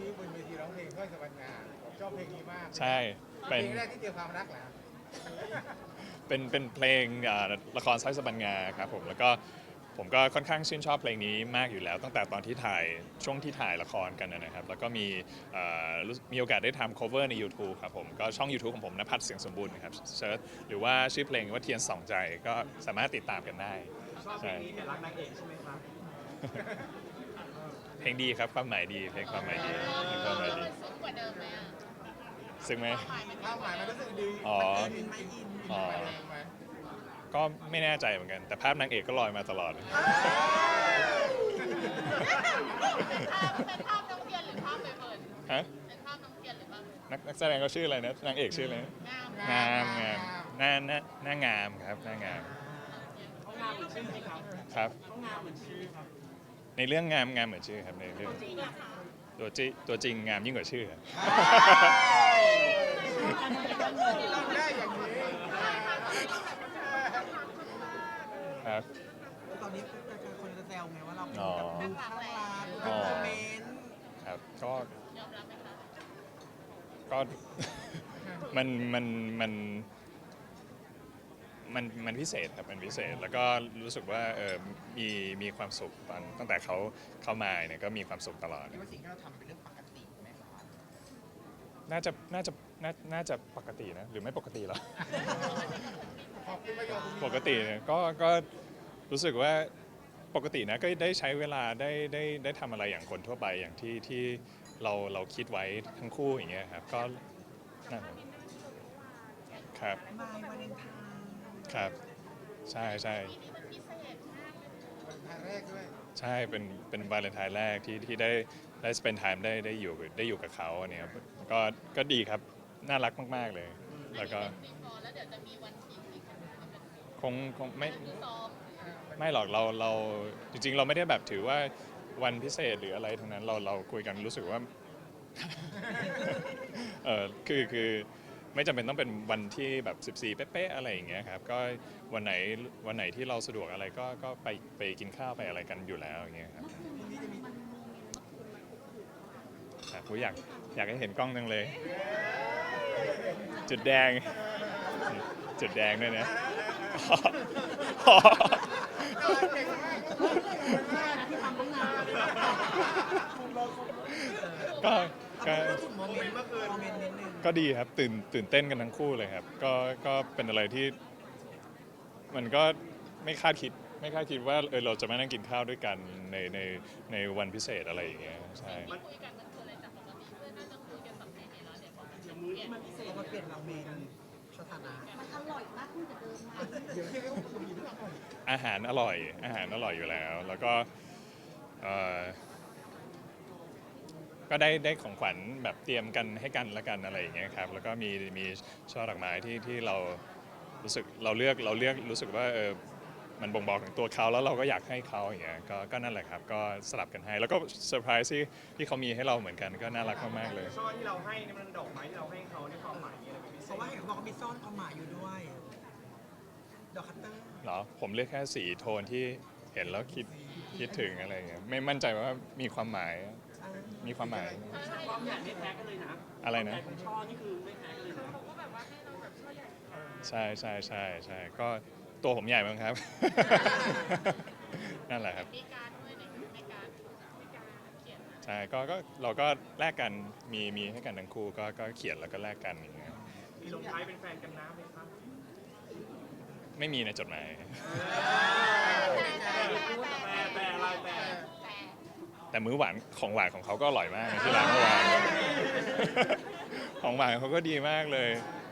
กี้บนเวทีร้องเพลงค่อยสวรรค์งานผมชอบเพลงนี้มากใช่เพเป็ลน งแรกที่เจอความรักเหรอเป็นเป็นเพลงอ่าละครสร้อยสบันงาครับผมแล้วก็ผมก็ค่อนข้างชื่นชอบเพลงนี้มากอยู่แล้ว ตั้งแต่ตอนที่ถ่ายช่วงที่ถ่ายละครกันนะครับ แล้วก็มีเอ่อรู้มีโอกาสได้ทำ cover ใน YouTube ครับผมก็ช่อง YouTube ของผมนภัสเสียงสมบูรณ์นะครับเซิร์ชหรือว่าชื่อเพลงว่าเทียนสองใจก็สามารถติดตามกันได้ ชอบเพลงนี้แต่รักนางเอกใช่ไหมครับ เพลงดีครับความหมายดีเพลงความหมายดีเพลงความหมายดีมันซึ้งกว่าเดิมไหมอะซึ่งไหมความหมายมันภาพหมายมันรู้สึกดีอ๋อมันอินอินอินอินอ๋อ ไปเองไหมก็ไม่แน่ใจเหมือนกัน แต่ภาพนางเอกก็ลอยมาตลอด เป็นภาพเป็นภาพน้องเทียนหรือภาพใบเฟิร์นฮะเป็นภาพน้องเทียนหรือภาพนักนักแสดงก็ชื่ออะไรนะนางเอกชื่ออะไรนะงามงามงามหน้าหน้าหน้างามครับหน้างามเขางามเหมือนชื่อไหมครับครับเขางามเหมือนชื่อครับ ในเรื่องงามงามเหมือนชื่อครับในเรื่องตัวจริงตัวจริงงามยิ่งกว่าชื่อครับ ได้อย่างนี้ครับตอนนี้คนจะแซวไงว่าเราเป็นอ๋อแบบดูข้างรักอ๋ดูอคอมเมนต์ครับก็ยอมรับไหมคะก็ มันมันมัน มันมันพิเศษครับมันพิเศษแล้วก็รู้สึกว่าเออมีมีความสุขตอนตั้งแต่เขาเข้ามาเนี่ยก็มีความสุขตลอด คิดว่าสิ่งที่เราทำเป็นเรื่องปกติไหมครับน่าจะน่าจะน่าน่าจะปกตินะหรือไม่ปกติเหรอ ขอบคุณประโยคนี้ปกติเนี่ยก็ก็รู้สึกว่าปกตินะก็ได้ใช้เวลาได้ได้ได้ทำอะไรอย่างคนทั่วไปอย่างที่ที่เราเราคิดไว้ทั้งคู่อย่างเงี้ยครับก็นั่นครับ มายวาเลนไทน์ ครับ ใช่ใช่ปีนี้มันพิเศษมากเลยเป็นครั้งแรกด้วยใช่เป็นเป็นวาเลนไทน์แรกที่ที่ได้ได้ spend time ได้ได้อยู่ได้อยู่กับเขาเนี่ยครับก็ก็ดีครับน่ารักมาก ๆเลย แล้วก็อันนี้เป็น before แล้วเดี๋ยวจะมีวันจริงอีกไหมคะเป็นคงคงไม่คือซ้อมไม่หรอกเราเราจริง ๆ เราไม่ได้แบบถือว่าวันพิเศษหรืออะไรทั้งนั้นเราเราคุยกันรู้สึกว่า เออคือคือ ไม่จำเป็นต้องเป็นวันที่แบบ 14 เป๊ะๆอะไรอย่างเงี้ยครับก็วันไหนวันไหนที่เราสะดวกอะไรก็ก็ไปไปกินข้าวไปอะไรกันอยู่แล้วอย่างเงี้ยครับอะผมอยากอยากให้เห็นกล้องจังเลย จุดแดง จุดแดงด้วยนะ เก่งมากเก่งมาก ก็ก็โมเมนต์เมื่อคืนโมเมนต์นิดนึงก็ดีครับตื่นตื่นเต้นกันทั้งคู่เลยครับ ก็ก็เป็นอะไรที่ มันก็ไม่คาดคิด ไม่คาดคิดว่าเออเราจะมานั่งกินข้าวด้วยกันในในในวันพิเศษอะไรอย่างเงี้ยใช่ที่คุยกันมันคืออะไรจากปกติเพื่อนน่าจะคุยกันสำเร็จในร้านเดี๋ยวพอมันเดี๋ยวเปมื้อลี่ยที่นมันพิเศเพษราะมันเปลี่ยนเราเมนสถานะมันอร่อยมากขึ้นกว่าเดิมไหมเดี๋ยวที่เรียกว่าคุณมีทุกคนอาหารอร่อย อาหารอร่อยอยู่แล้ว แล้วก็เอ่อ ก็ได้ได้ของขวัญแบบเตรียมกันให้กันละกันอะไรอย่างเงี้ยครับแล้วก็มีมีช่อดอกไม้ที่ที่เรารู้สึกเราเลือกเราเลือกรู้สึกว่าเออมันบ่งบอกถึงตัวเขาแล้วเราก็อยากให้เขาอย่างเงี้ยก็ก็นั่นแหละครับ ก็สลับกันให้ แล้วก็เซอร์ไพรส์ที่ที่เขามีให้เราเหมือนกันก็น่ารักมากๆเลย ช่อที่เราให้นี่มันดอกไม้ที่เราให้เขาในความหมายอะไรเป็นพิเศเพษราะว่าเห็นบอกว่ามีซ่อนความหมายอยู่ด้วย ดอกคัตเตอร์ เหรอผมเลือกแค่สีโทนที่เห็นแล้วคิดคิดถึงอะไรอย่างเงี้ยไม่มั่นใจว่ามีความหมายอ่า มีความหมาย ความใหญ่ไม่แพ้กันเลยนะอะไรนะใหญ่ของช่อนี่คือไม่แพ้กันเลยนะใช่ใช่ใช่ใช่ก็ตัวผมใหญ่มั้งครับ นั่นแหละครับ มีการดด้วยในในการในการเขียนนะใช่ก็ก็เราก็แลกกันมีมีให้กันทั้งคู่ก็ก็เขียนแล้วก็แลกกันอย่างเงี้ยมีลงท้ายเป็นแฟนกันนะไหมครับไม่มีในจดหมาย แต่แต่อะไรแต่ แต่มื้อหวานของหวานของเขาก็อร่อยมากนะที่ร้านเมื่อวานของหวานเขาก็ดีมากเลย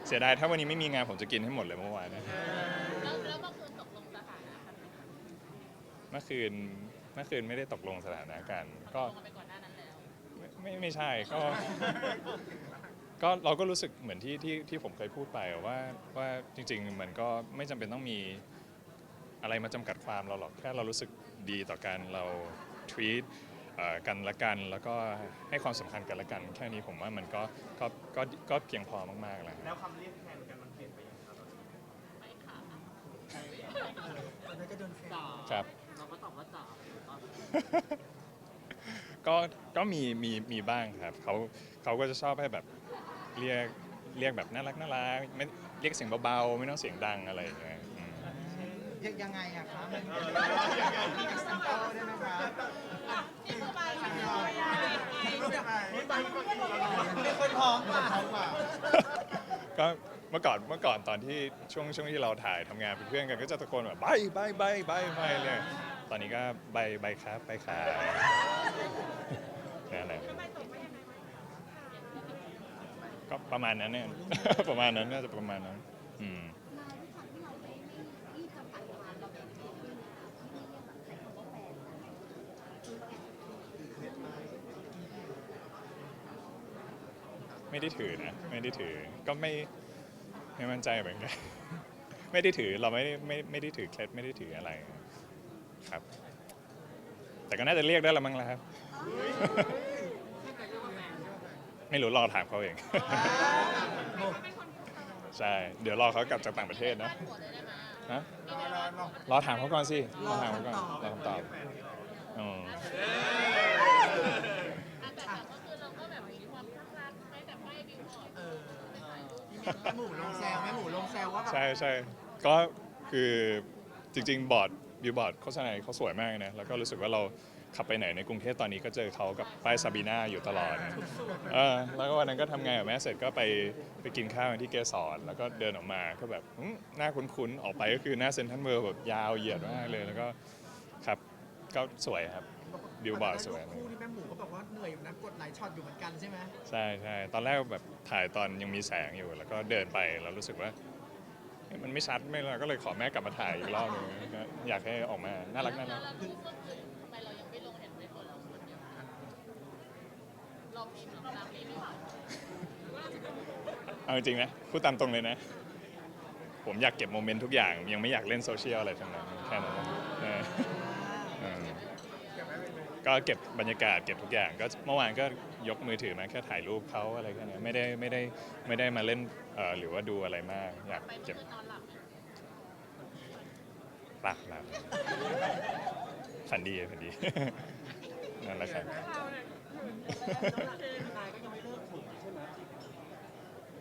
เสียดายถ้าวันนี้ไม่มีงานผมจะกินให้หมดเลยเมื่อวานนะแล้วแล้วเมื่อคืนตกลงสถานะกันไหมคะเมื่อคืนเมื่อคืนไม่ได้ตกลงสถานะกันก็ตกลงกันไปก่อนหน้านั้นแล้วไม่ไม่ใช่ก็ก็เราก็รู้สึกเหมือนที่ที่ที่ผมเคยพูดไปว่าว่าจริง ๆ มันก็ไม่จำเป็นต้องมีอะไรมาจำกัดความเราหรอกแค่เรารู้สึกดีต่อกันเรา treat เอ่อ กันละกัน แล้วก็ให้ความสำคัญกันละกัน แค่นี้ผมว่ามันก็ก็ก็ก็เพียงพอมากๆแล้วแล้วคำเรียกแทนกันมันเปลี่ยนไปยังไงครับไม่ค่ะตอนนั้นจะโดนแซวครับเราก็ตอบว่าจ๋าก็ก็มีมีมีบ้างครับเขาเขาก็จะชอบให้แบบเรียกเรียกแบบน่ารักน่ารักไม่เรียกเสียงเบาๆไม่ต้องเสียงดังอะไรอย่างเงี้ยอืม ยังยังไงอะคะมันมี example ได้ไหมคะนี่คือใบค่ะมีคนท้องป่ะก็เมื่อก่อนเมื่อก่อนตอนที่ช่วงช่วงที่เราถ่ายทำงานเป็นเพื่อนกันก็จะตะโกนแบบใบใบใบใบใบเลยตอนนี้ก็ใบใบครับใบขานั่นแหละก็ประมาณนั้นเนี่ยประมาณนั้นน่าจะประมาณนั้น อืมที่เราไม่ไม่รีบจำกัดความเราเป็นเด็กด้วยนะคะที่เรียกแบบใช้คำว่าแฟนคือแอบ ไม่ได้ถือนะไม่ได้ถือก็ไม่ไม่มั่นใจเหมือนกัน ไม่ได้ถือเราไม่ได้ไม่ไม่ได้ถือเคล็ดไม่ได้ถืออะไรครับ แต่ก็น่าจะเรียกได้ละมั้งแล้วครับ ไม่รู้รอถามเขาเอง ใช่ เดี๋ยวรอเขากลับจากต่างประเทศนะฮะรอรอรอรอถามเขาก่อนสิรอถามเขาก่อนรอคำตอบอืม แม่หมูลงแซวแม่หมูลงแซวว่าแบบใช่ใช่ก็คือจริง ๆ บอร์ดบิวบอร์ดโฆษณาเขาสวยมากนะ แล้วก็รู้สึกว่าเราขับไปไหนในกรุงเทพตอนนี้ก็เจอเขากับป้ายซาบีนาอยู่ตลอดนะเออแล้วก็วันนั้นก็ทำงานกับแม่เสร็จก็ไปไปกินข้าวกันที่เกสรแล้วก็เดินออกมาก็แบบอืมหน้าคุ้นๆ ออกไปก็คือหน้าเซ็นทรัลเวิร์แบบยาวเหยียดมากเลย แล้วก็ครับก็สวยครับ บิลบอร์ดสวยคู่ที่แม่หมูก็บอกว่าเหนื่อยอยู่นะกดหลายช็อตอยู่เหมือนกันใช่ไหมใช่ใช่ตอนแรกแบบถ่ายตอนยังมีแสงอยู่ แล้วก็เดินไปแล้วรู้สึกว่าเอ๊ะมันไม่ชัดไม่เลยก็เลยขอแม่กลับมาถ่ายอีกรอบหนึงก็อยากให้ออกมา น่ารักน่ารักแล้วรูปก็คือทำไมเรายังไม่ลงเห็นเป็นคนเราคนเดียวเรามีความรักนี้ไหมคะเอาจริงๆนะพูดตามตรงเลยนะ ผมอยากเก็บโมเมนต์ทุกอย่าง ยังไม่อยากเล่นโซเชียลอะไรทั้งนั้นแค่นั้นเออเออ ก็เก็บบรรยากาศเก็บทุกอย่างก็เมื่อวานก็ยกมือถือมาแค่ถ่ายรูปเขาอะไรแค่นี้ไม่ได้ไม่ได้ไม่ได้มาเล่นเอ่อหรือว่าดูอะไรมากอยากไปเมื่อเก็บคืนนอนหลับไหมปลักหลับฝันดีฝันดี นั่นแหละครับ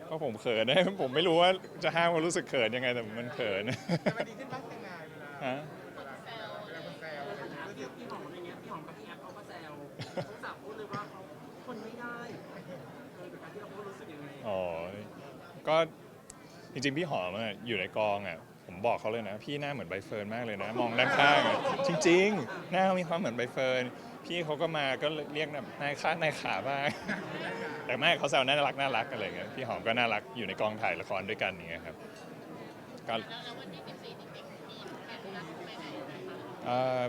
ก็ผมเขินนะ ผมไม่รู้ว่าจะห้ามความรู้สึกเขินยังไงแต่มันเขิน แต่มันดีขึ้นบ้างยังไงเวลาฮะ อ๋อ ก็จริงๆ พี่หอมอะอยู่ในกองอะ ผมบอกเขาเลยนะ พี่หน้าเหมือนใบเฟิร์นมากเลยนะ มองด้านข้างอะจริง ๆ หน้ามีความเหมือนใบเฟิร์น พี่เขาก็มาก็เรียกแบบนายค้านายขาบ้าง แต่แม่เขาแซวน่ารักน่ารักอะไรเงี้ยพี่หอมก็น่ารักอยู่ในกองถ่ายละครด้วยกันอย่างเงี้ยครับก็แล้วแล้ววันที่14จริงๆมีแผนนัดไปไหนไหมคะเอ่อ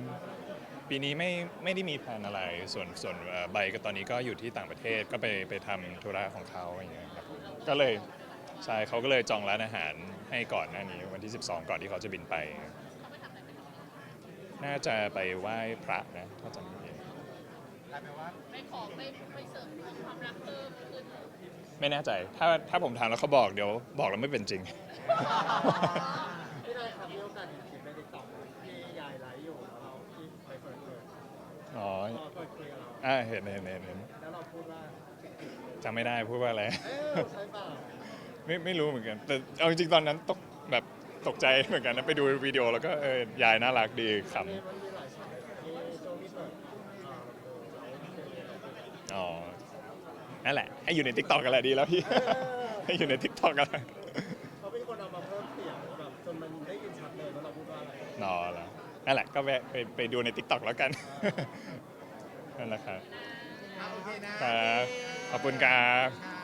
ปีนี้ไม่ไม่ได้มีแผนอะไร ส่วนส่วนเอ่อใบก็ตอนนี้ก็อยู่ที่ต่างประเทศก็ไปไปทำธุระของเขาอย่างเงี้ยครับ ก็เลยใช่เขาก็เลยจองร้านอาหารให้ก่อนหน้านี้วันที่ 12 ก่อนที่เขาจะบินไปเขาไปทำอะไรไปทำอะไรน่าจะไปไหว้พระนะถ้าจำไม่ผิดกลายเป็นว่าไปขอไปไปเสริมดวงความรักเพิ่มขึ้นไม่แน่ใจถ้าถ้าผมถามแล้วเขาบอกเดี๋ยวบอกแล้วไม่เป็นจริง พี่นายครับมีโอกาสเห็นคลิปในติ๊กต็อกที่ยายไลฟ์อยู่แล้วเราที่ไปเปิดเผยอ๋อเราเปิดคุยกับเราอ่าเห็นเห็นเห็นเห็นแล้วเราพูดว่า จำไม่ได้พูดว่าอะไรเอ๊ะใช่เปล่าไม่ไม่รู้เหมือนกัน แต่เอาจริงๆตอนนั้นตกแบบตกใจเหมือนกันนะไปดูวิดีโอแล้วก็เออยายน่ารักดีขำมีมันมีหลายช็อตที่โจวี่เปิดอ่าเราเป็นอ๋อ นั่นแหละ ให้อยู่ในทิกตอกกันแหละดีแล้วพี่ ให้อยู่ในทิกตอกกันแหละเขาเป็นคนเอามาเพิ่มเสียงแบบจนมันได้ยินชัดเลยว่าเราพูดว่าอะไรนอแล้วนั่นแหละก็แวะไปไปดูในทิกตอกแล้วกัน นั่นแหละครับอะโอเคนะ ครับขอบคุณครับค่ะ